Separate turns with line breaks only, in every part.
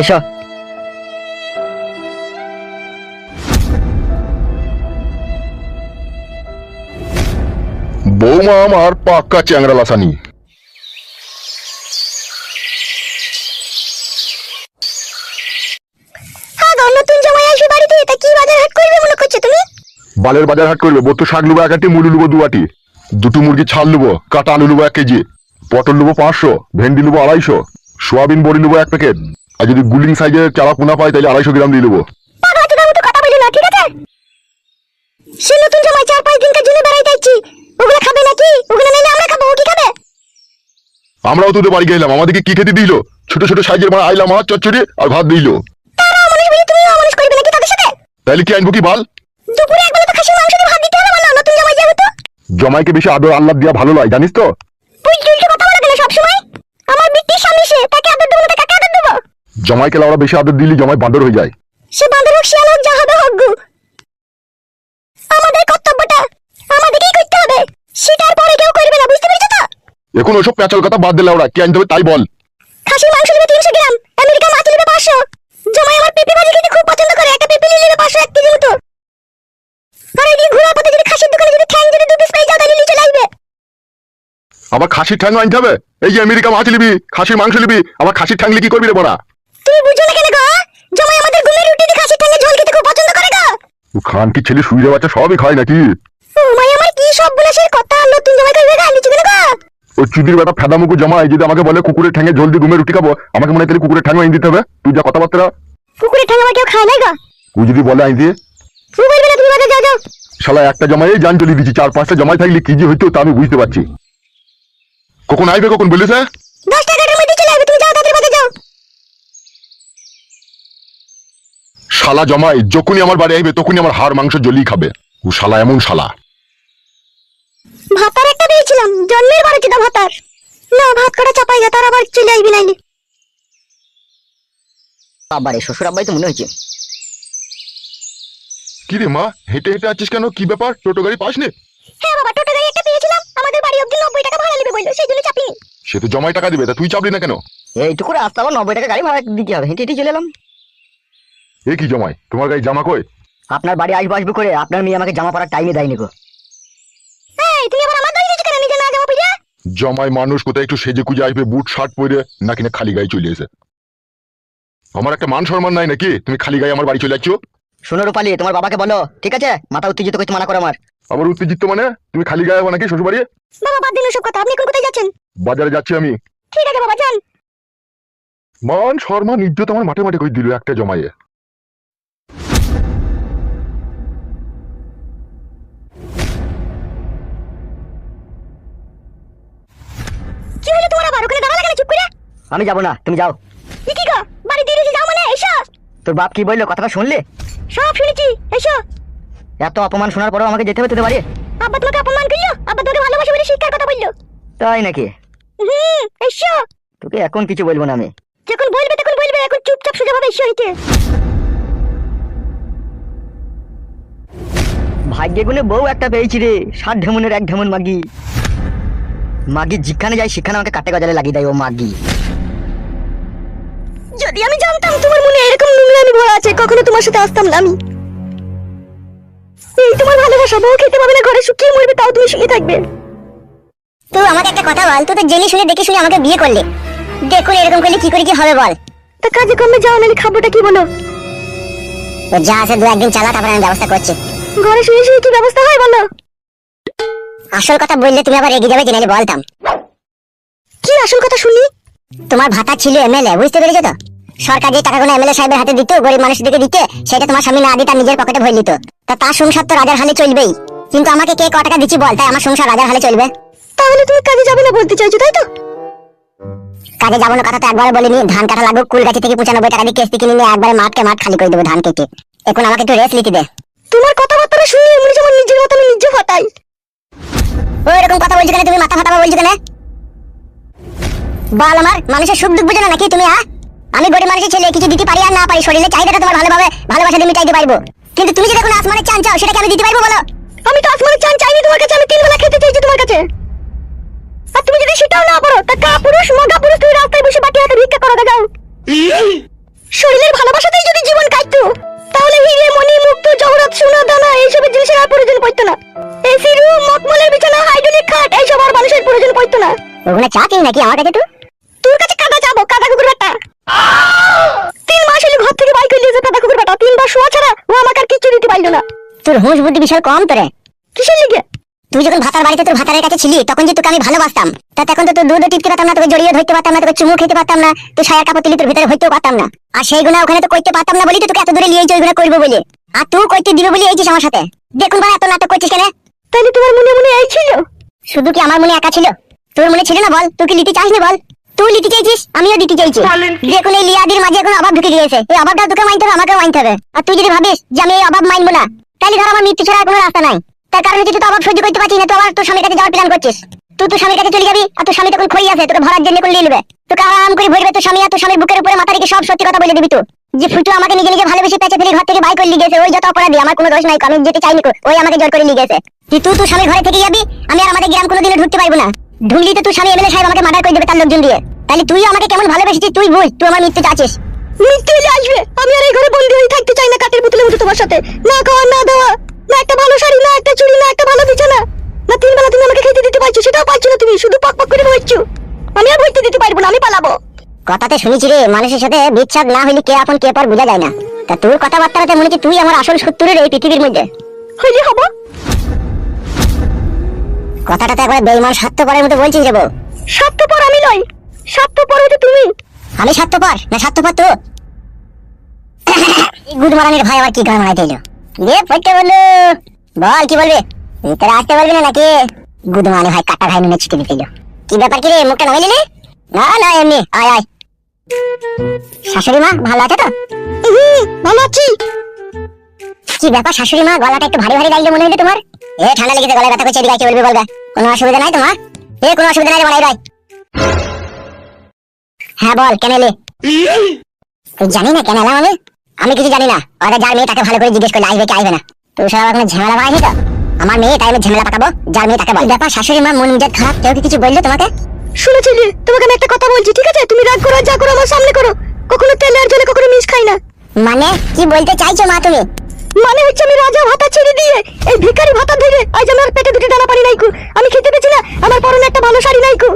এসো।
বৌমা আমার পাক্কা চ্যাংরা লাসানি।
হ্যাঁ
বালের বাজার হাট করবে বত্তর শাক লুবো এক আটি মুড়ি লুবো দু আটি। দুটো মুরগি ছাল লুবো কাটা আলু লুবো এক কেজি পটল লুবো পাঁচশো ভেন্ডি লুবো আড়াইশো সোয়াবিন বড়ি লুবো এক প্যাকেট। আর যদি গুলিং সাইজের চারা পোনা পাই তাহলে আড়াইশো গ্রাম দিয়ে দেবো।
পাগলা চোদার মতো কথা বলি না ঠিক আছে? সে নতুন জামাই চার পাঁচ দিনকার জন্য বেড়াই যাচ্ছি। ওগুলো খাবে নাকি? ওগুলো নিলে আমরা খাব কি খাবে?
আমরাও তোদের বাড়ি গেলাম আমাদেরকে কি খেতে দিল? ছোট ছোট সাইজের মানে আইলাম মাছ চচ্চড়ি আর ভাত দিল। তাহলে কি আনব কি বাল?
দুপুরে একবেলা তো খাসির মাংস দিয়ে ভাত দিতে হবে নতুন জামাই যেহেতু
জমাইকে বেশি আদর আল্লাহ দিয়া ভালো লাগে জানিস তো?
উল্টো কথা বলে কেন সবসময়? আমার বৃত্তির সামনে সে তাকে আদর দেবো না তো
জমাইকে লাউড়া বেশি আদর দিলি জমাই বাঁদর হয়ে যায়।
সে বাঁদর হোক শিয়াল হোক যা হবে হোক গু। আমাদের কর্তব্যটা আমাদেরই করতে হবে। সেটার পরে কেউ করবে না বুঝতে পেরেছ তো?
এখন ওসব প্যাচাল কথা বাদ দিলে ওরা কি আনতে হবে তাই বল।
খাসির মাংস নেবে তিনশো গ্রাম আমেরিকা মাছ নেবে পাঁচশো। জামাই আমার পেঁপে ভাজি খেতে খুব পছন্দ করে একটা পেঁপে নিয়ে নেবে পাঁচশো এক কেজি মতো। আর এদিকে ঘোরার পথে যদি খাসির দোকানে যদি ঠ্যাং যদি দু পিস পেয়ে যাও তাহলে নিয়ে চলে আসবে
আবার খাসির ঠ্যাং আনতে হবে? এই যে আমেরিকা মাছ নিবি খাসির মাংস নিবি আবার খাসির ঠ্যাং নিয়ে কি করবি রে বড়া?
তুমি বুঝো না কেন গো? জামাই আমাদের ঘুমের ঠ্যাঙে ঝোল খেতে খুব পছন্দ করে গো।
ও খান কি ছেলে শুয়ে বাচ্চা সবই খায় নাকি?
আমার কি সব বলে সে কথা? নতুন জামাই করবে গাল দিচ্ছি কেন গো?
ওই চুদির বেটা ফেদামুকু জমায় যদি আমাকে বলে কুকুরের ঠ্যাঙে জল দিয়ে ঘুমে রুটি খাব আমাকে মনে হয় তাহলে কুকুরের ঠ্যাং আইন দিতে হবে। তুই যা কথাবার্তা।
কুকুরের ঠ্যাং আমার কেউ খায় না গো।
তুই যদি বলে আইন দিয়ে।
তুমি বলবে না তুমি বাজার যাও যাও।
শালা একটা জমাই জান চলে দিচ্ছি চার পাঁচটা জমাই থাকলে কি যে হইতো তা আমি বুঝতে পারছি। কখন আইবে কখন বলিস হ্যাঁ?
দশ টাকার মধ্যে চলে আসবে তুমি যাও তাড়াতাড়ি বাজার যাও।
শালা জমাই যখনই আমার বাড়ি আইবে তখনই আমার হাড় মাংস জলিয়ে খাবে। ও শালা এমন শালা।
ভাতার একটা দিয়েছিলাম জন্মের বারো চিটা ভাতার। না ভাত কটা চাপাই যা তার আবার চলে আসবি নাইলে।
বাবারে শ্বশুর আব্বাই তো মনে হয়েছে।
কি রে মা হেঁটে হেঁটে আছিস কেন? কি ব্যাপার? টোটো গাড়ি পাসনি?
হ্যাঁ বাবা টোটো গাড়ি একটা পেয়েছিলাম। আমাদের বাড়ি অব্দি নব্বই টাকা ভাড়া নেবে বলল সেই জন্য চাপিনি।
সে তো জমাই টাকা দিবে তা তুই চাপলি না কেন?
এইটুকু রাস্তা আবার নব্বই টাকা গাড়ি ভাড়া দিতে হবে হেঁটে হেঁটে চলে এলাম।
এ কি জমাই? তোমার গাড়ি জামা কই?
আপনার বাড়ি আসব আসব করে আপনার মেয়ে আমাকে জামা পরার টাইমে দেয়নি গো।
এই তুমি আবার আমার কেন? নিজে না পিড়ে
জমাই মানুষ কোথায় একটু সেজে কুজে আসবে বুট শার্ট পরে নাকি না খালি গায়ে চলে এসে? আমার একটা মান সম্মান নাই নাকি? তুমি খালি গায়ে আমার বাড়ি চলে যাচ্ছ?
শোনো রূপালি তোমার বাবাকে বলো ঠিক আছে? মাথা উত্তেজিত করতে মানা করো আমার।
আবার উত্তেজিত মানে? তুমি খালি গায়ে যাব নাকি শ্বশুর বাড়ি
বাবা বাদ দিন সব কথা। আপনি এখন কোথায় যাচ্ছেন?
বাজারে যাচ্ছি আমি।
ঠিক আছে বাবা যান।
মান শর্মা ইজ্জত আমার মাঠে মাঠে করে দিল একটা জমাইয়ে?
আমি যাব না তুমি যাও।
এ কি গো? বাড়ি দিয়ে রেখে যাও মানে এসো।
তোর বাপ কি বলল? কথাটা শুনলে?
সব শুনেছি এসো।
এত অপমান শোনার পরেও আমাকে যেতে হবে তোদের বাড়ি?
আব্বা তোমাকে অপমান করল? আব্বা তোমাকে ভালোবাসে বলে শিক্ষার কথা বলল।
তাই নাকি?
হুম এসো।
তোকে এখন কিছু বলব না আমি।
যখন বলবে তখন বলবে এখন চুপচাপ সোজা ভাবে এসো হইতে
ভাগ্যে গুনে বউ একটা পেয়েছি রে সাত ঢেমনের এক ঢেমন মাগি। মাগি যেখানে যায় সেখানে আমাকে কাটে গজালে লাগিয়ে দেয় ও মাগি।
যদি আমি জানতাম তোমার মনে এরকম নোংরামি ভরা আছে কখনো তোমার সাথে আসতাম না আমি। এই তোমার ভালোবাসা বউ খেতে পাবে না ঘরে শুকিয়ে মরবে তাও তুমি শুয়ে থাকবে।
তো আমাকে একটা কথা বল তুই তো জেনে শুনে দেখে শুনে আমাকে বিয়ে করলে। দেখুন এরকম করলে কি করে কি হবে বল।
তা কাজে কমে যাও নাহলে খাবোটা কি বলো?
তো যা আছে দু একদিন চালা তারপরে আমি ব্যবস্থা করছি।
ঘরে শুয়ে শুয়ে কি ব্যবস্থা হয় বলো?
আসল কথা বললে তুমি আবার এগিয়ে যাবে জেনে বলতাম।
কি আসল কথা শুনি
তোমার ভাতা ছিল এমএলএ বুঝতে পেরেছ তো? সরকার যে টাকাগুলো এমএলএ সাহেবের হাতে দিত গরিব মানুষদেরকে দিতে সেটা তোমার স্বামী না দিয়ে তার নিজের পকেটে ভরে নিত। তা তার সংসার তো রাজার হালে চলবেই। কিন্তু আমাকে কে ক টাকা দিচ্ছি বল তাই আমার সংসার রাজার হালে চলবে।
তাহলে তুমি কাজে যাবে না বলতে চাইছো তাই তো?
কাজে যাব না কথা তো একবার বলিনি ধান কাটা লাগুক কুল গাছি থেকে পঁচানব্বই টাকা দিয়ে কেস্তি কিনে নিয়ে একবারে মাঠকে মাঠ খালি করে দেবো ধান কেটে। এখন আমাকে একটু রেস্ট নিতে দে।
তোমার কথাবার্তা শুনি এমনি যেমন নিজের মতো আমি নিজে হতাই।
ও এরকম কথা বলছো কেন? তুমি মাথা ফাটাবা বলছো কেন? বল আমার মানুষের সুখ দুঃখ বুঝে না নাকি তুমি হ্যাঁ আমি গরিব মানুষের ছেলে কিছু দিতে পারি আর না পারি শরীরে চাহিদাটা তোমার ভালোভাবে ভালোবাসা দিয়ে চাইতে পারব। কিন্তু তুমি যদি এখন আসমানের চান চাও সেটাকে আমি দিতে পারব বলো।
আমি তো আসমানের চান চাইনি তোমার কাছে আমি তিন বেলা খেতে চাইছি তোমার কাছে। আর তুমি যদি সেটাও না পারো তা কা পুরুষ মগা পুরুষ তুমি রাস্তায় বসে বাটি হাতে ভিক্ষা করো দেখাও শরীরের ভালোবাসাতেই যদি জীবন কাটতো তাহলে হিরে মণি মুক্ত জহরত সোনা দানা এইসবের জিনিসের আর প্রয়োজন পড়তো না। এসি রুম মকমলের বিছানা হাইড্রোলিক খাট এইসব আর মানুষের প্রয়োজন পড়তো না।
ওখানে চা খেয়ে নাকি আমার কাছে তুই
তোর কাছে কাদা যাব কাদা কুকুর বেটা তিন মাস হলে ঘর থেকে বাইক লিয়েছে কাদা কুকুর বেটা তিনবার শোয়া ছাড়া ও আমাকে আর কিচ্ছু দিতে পারল না
তোর হুঁশ বুদ্ধি বিশাল কম তোরে।
কিসের লিগে?
তুই যখন ভাতার বাড়িতে তোর ভাতারের কাছে ছিলি তখন যে তোকে আমি ভালোবাসতাম তা এখন তো তোর দুধও টিপতে পারতাম না তোকে জড়িয়ে ধরতে পারতাম না তোকে চুমু খেতে পারতাম না তুই সায়ার কাপড় তুলি তোর ভিতরে হইতেও পারতাম না। আর সেই গুণা ওখানে তো করতে পারতাম না বলি তো তোকে এত দূরে নিয়ে ওই গুণা করব বলে। আর তুই করতে দিবে বলে এইছিস আমার সাথে। দেখুন ভাই এত নাটক করছিস কেন?
তাহলে তোমার মনে মনে এই ছিল?
শুধু কি আমার মনে একা ছিল? তোর মনে ছিল না বল? তুই কি লিতে চাস না বল? তুই লিতে চাইছিস? আমিও দিতে চাইছি। দেখুন এই লিয়াদির মাঝে এখন অভাব ঢুকে গিয়েছে। এই অভাবটা তোকে মানতে হবে আমাকেও মানতে হবে। আর তুই যদি ভাবিস যে আমি এই অভাব মানবো না তাহলে ধর আমার মৃত্যু ছাড়া কোনো রাস্তা নাই। তার কারণ তুই তো সহ্য করতে না আবার তোর স্বামীর কাছে যাওয়ার প্ল্যান করছিস। তুই তোর স্বামীর কাছে চলে যাবি আর তোর স্বামী তখন খই আছে, তোকে ভরার জন্য কোন লিলবে। তোকে আরাম করে ভরবে তোর স্বামী আর তোর স্বামীর বুকের উপরে মাথা রেখে সব সত্যি কথা বলে দিবি তুই। যে ফুটু আমাকে নিজে নিজে ভালোবেসে ফেলে ঘর থেকে বাই করে লিগেছে ওই যত আমার কোনো দোষ নাই, আমি যেতে চাইনি ওই আমাকে জোর করে লিগেছে তুই তুই তোর স্বামীর ঘরে থেকে যাবি? আমি আর আমাদের গ্রাম কোনোদিনও ঢুকতে পারব না। ঢুকলি তো তুই স্বামী এমএলএ সাহেব আমাকে মার্ডার করে দেবে তার লোকজন দিয়ে। তাহলে তুই আমাকে কেমন ভালোবেসেছিস? তুই বুঝ তুই আমার মৃত্যু চাচ্ছিস
মৃত্যু আসবে আমি আর এই ঘরে বন্দি হয়ে থাকতে চাই না কাঠের পুতুলের মতো তোমার সাথে। না খাওয়া না দেওয়া না একটা ভালো শাড়ি না একটা চুড়ি না একটা ভালো বিছানা। না তিন বেলা তুমি আমাকে খেতে দিতে পারছ সেটাও পারছ না তুমি শুধু পক পক করে বলছো। আমি আর বইতে দিতে পারব না আমি পালাবো।
কথাতে শুনেছি রে মানুষের সাথে বিচ্ছাদ না হইলে কে আপন কে পর বোঝা যায় না। তা তোর কথাবার্তাতে মনে হচ্ছে তুই আমার আসল শত্রুর এই পৃথিবীর মধ্যে।
হইলে হব।
কথাটা তো একবার বেইমান স্বার্থপরের মতো বলছিস রে বউ।
স্বার্থপর আমি নই স্বার্থপর হচ্ছে তুমি।
আমি স্বার্থপর? না স্বার্থপর তো? গুড মারানির ভাই আবার কি গান মারাইতে এলো? রে পড়তে বলল বল কি বলবে? ভিতরে আসতে বলবি না নাকি? গুড মারানি ভাই কাটা ভাই নুনে ছিটে দিতে এলো। কি ব্যাপার কি রে মুখটা নামাইলি রে? না না এমনি আয় আয়। শাশুড়ি মা ভালো আছে তো?
হুম, ভালো আছি।
কি ব্যাপার শাশুড়ি মা গলাটা একটু ভারী ভারী লাগল মনে হলো তোমার? এ ঠান্ডা লেগেছে গলায় ব্যথা করছে এদিকে কি বলবে বলবে? কোনো অসুবিধা নাই তোমার? এ কোনো অসুবিধা নাই রে বলাই ভাই হ্যাঁ বল কেন এলে? তুই জানি না কেন এলাম আমি? আমি কিছু জানি না। ওরা যার মেয়ে তাকে ভালো করে জিজ্ঞেস করলে আসবে কি আসবে না। তুই সব কোনো ঝামেলা বাড়াইনি তো? আমার মেয়ে তাই আমি ঝামেলা পাকাবো যার মেয়ে তাকে বল। ব্যাপার শাশুড়ি মা মন মেজাজ খারাপ কেউ কি কিছু বলল তোমাকে?
শুনেছিলে তোমাকে আমি একটা কথা বলছি ঠিক আছে? তুমি রাগ করো যা করো আমার সামনে করো। কখনো তেলে আর জলে কখনো মিশ খাই না।
মানে? কি বলতে চাইছো মা তুমি?
মানে হচ্ছে আমি রাজা ভাতা ছেড়ে দিয়ে এই ভিখারি ভাতা ধরে আজ আমার পেটে দুটি দানা পানি নাইকু আমি খেতে পেয়েছি না আমার পরনে একটা ভালো শাড়ি নাইকু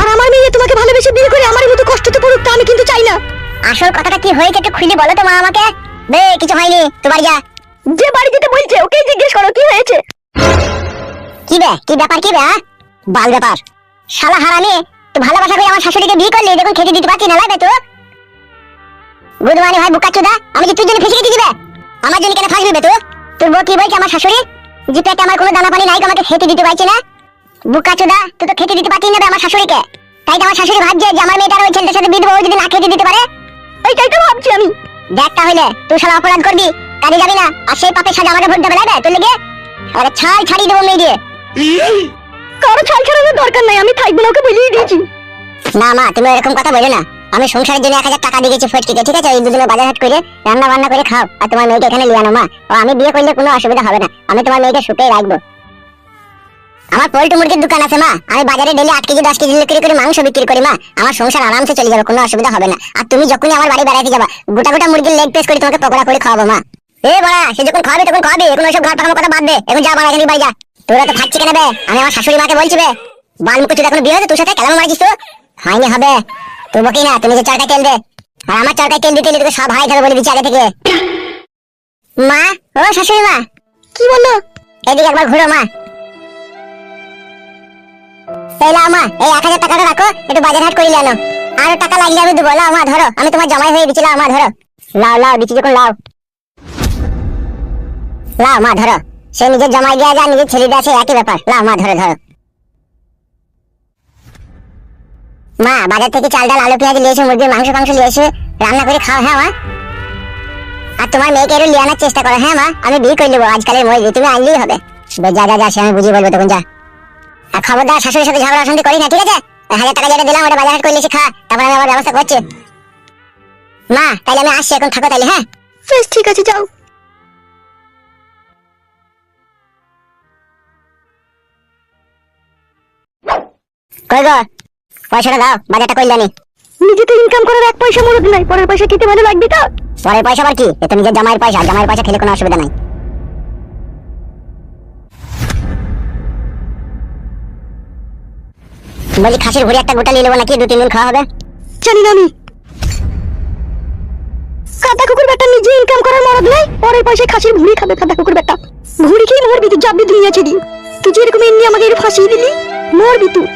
আর আমার মেয়ে তোমাকে ভালোবেসে বিয়ে করে আমার মতো কষ্টতে পড়ুক তা আমি কিন্তু চাই না।
আসল কথাটা কি হয়েছে একটু খুলে বলো তো মা আমাকে। বে কিছু হয়নি তোমার যা।
যে বাড়ি যেতে বলছে ওকেই জিজ্ঞেস করো কি হয়েছে?
কি বে কি ব্যাপার কি বে? বাল ব্যাপার। শালা হারামি তুই ভালোবাসা করে আমার শাশুড়িকে বিয়ে করলি দেখুন খেতে দিতে পারছি না লাগবে তো গুদমানি ভাই বুকা চুদা আমি কি তোর জন্য ফেসে দিবে আমার জন্য কেন ফাঁসবি বে তো তোর বউ কি বলছে আমার শাশুড়ি? যে পেটে আমার কোনো দানা পানি নাই আমাকে খেতে দিতে পারছি না। বুকা চুদা তুই তো খেতে দিতে পারছিস না আমার শাশুড়িকে। তাই তো আমার শাশুড়ি ভাবছে যে আমার মেয়েটার ওই ছেলেটার সাথে বিধবা ও যদি না খেতে দিতে পারে
এইটাই তো ভাবছি আমি।
দেখ তাহলে তুই শালা অপরাধ করবি কাজে যাবি না আর সেই পাপের সাজা আমাকে ভোট দেবে লাগবে তোর লেগে? আরে ছাই ছাড়িয়ে দেবো মেয়ে দিয়ে।
কারও ছাল ছাড়ানোর দরকার নাই আমি থাকব না ওকে বলিয়ে দিয়েছি।
না মা তুমি এরকম কথা বলো না। আমি সংসারের জন্য এক হাজার টাকা দিয়ে গেছি ঠিক আছে? ওই দুজনে বাজার হাট করে রান্না বান্না করে খাও আর তোমার মেয়েকে এখানে লিয়ে আনো মা। ও আমি বিয়ে করলে কোনো অসুবিধা হবে না। আমি তোমার মেয়েকে সুখেই রাখব। আমার পোল্ট্রি মুরগির দোকান আছে মা। আমি বাজারে ডেলি আট কেজি দশ কেজি বিক্রি করে মাংস বিক্রি করি মা। আমার সংসার আরামসে চলে যাবে কোনো অসুবিধা হবে না। আর তুমি যখনই আমার বাড়ি বেড়াতে যাবা গোটা গোটা মুরগির লেগ পিস করে তোমাকে পকোড়া করে খাওয়াবো মা। এ বড়া সে যখন খাওয়াবে তখন খাওয়াবে এখন ওইসব ঘর পাকানোর কথা বাদ দে। এখন যা বাড়া এখানে বাড়ি যা। তোরা তো খাচ্ছি কেন বে? আমি আমার শাশুড়ি মাকে বলছি বে বালমুখ তুই এখন বিয়ে হয়েছে তোর সাথে কেমন মারিস তো হয়নি হবে। বকি না তুমি যে চরকায় তেল দে। আর আমার চরকায় তেল দিতে তোকে সব হাই ধরে বলে দিচ্ছি আগে থেকে। মা ও শাশুড়ি মা।
কি বলল?
এদিকে একবার ঘুরো মা। এই লাও মা এই এক হাজার টাকাটা রাখো, একটু বাজার হাট করে আনো। আরও টাকা লাগলে আমি দেবো লাও মা, ধরো, আমি তোমার জামাই হয়ে দিচ্ছি লাও মা, ধরো। লাও লাও দিচ্ছি যখন লাও। লাও, মা, ধরো। সে নিজের জামাই দেওয়া যায় নিজের ছেলে দেওয়া সেই একই ব্যাপার। লাও, মা, ধরো ধরো। মা, বাজার থেকে চাল, ডাল, আলু, পেঁয়াজ নিয়ে এসে মাংস, ফাংস নিয়ে এসে। রান্না করে খাও হ্যাঁ মা। আর তোমার মেয়েকে একটু লিয়ে আনার চেষ্টা করো হ্যাঁ মা। আমি বিয়ে করে নেব, আজকালের মজুরি, তুমি আনলেই হবে। যা যা যা, সে আমি বুঝিয়ে বলব, তখন যা। আর খবরদার শাশুড়ির সাথে ঝগড়া অশান্তি করি না ঠিক আছে? হাজার টাকা যেটা দিলাম ওটা বাজার হাট করে এসে খা তারপর আমি আমার ব্যবস্থা করছি। মা তাহলে আমি আসছি এখন থাকো তাহলে হ্যাঁ?
বেশ ঠিক আছে যাও।
কই গো? পয়সাটা দাও বাজারটা করলে নি।
নিজে তো ইনকাম করার এক পয়সা মরদ নাই পরের পয়সা খেতে ভালো লাগবে তো?
পরের পয়সা আবার কি? এ তো নিজের জামাইয়ের পয়সা জামাইয়ের পয়সা খেলে কোনো অসুবিধা নাই। বলি খাসির ভুড়ি একটা গোটা নিয়ে নেব নাকি? দু, তিন দিন খাওয়া হবে।
জানি না আমি। কাদা কুকুর বেটা নিজে ইনকাম করার মরদ নাই, পরের পয়সায় খাসির ভুড়ি খাবে কাদা কুকুর বেটা ভুড়ি খেয়ে মোর তুই, যাবি দুনিয়া ছেড়ি। তুই যেরকম এমনি আমাকে এর ফাঁসিয়ে দিলি মোর তুই।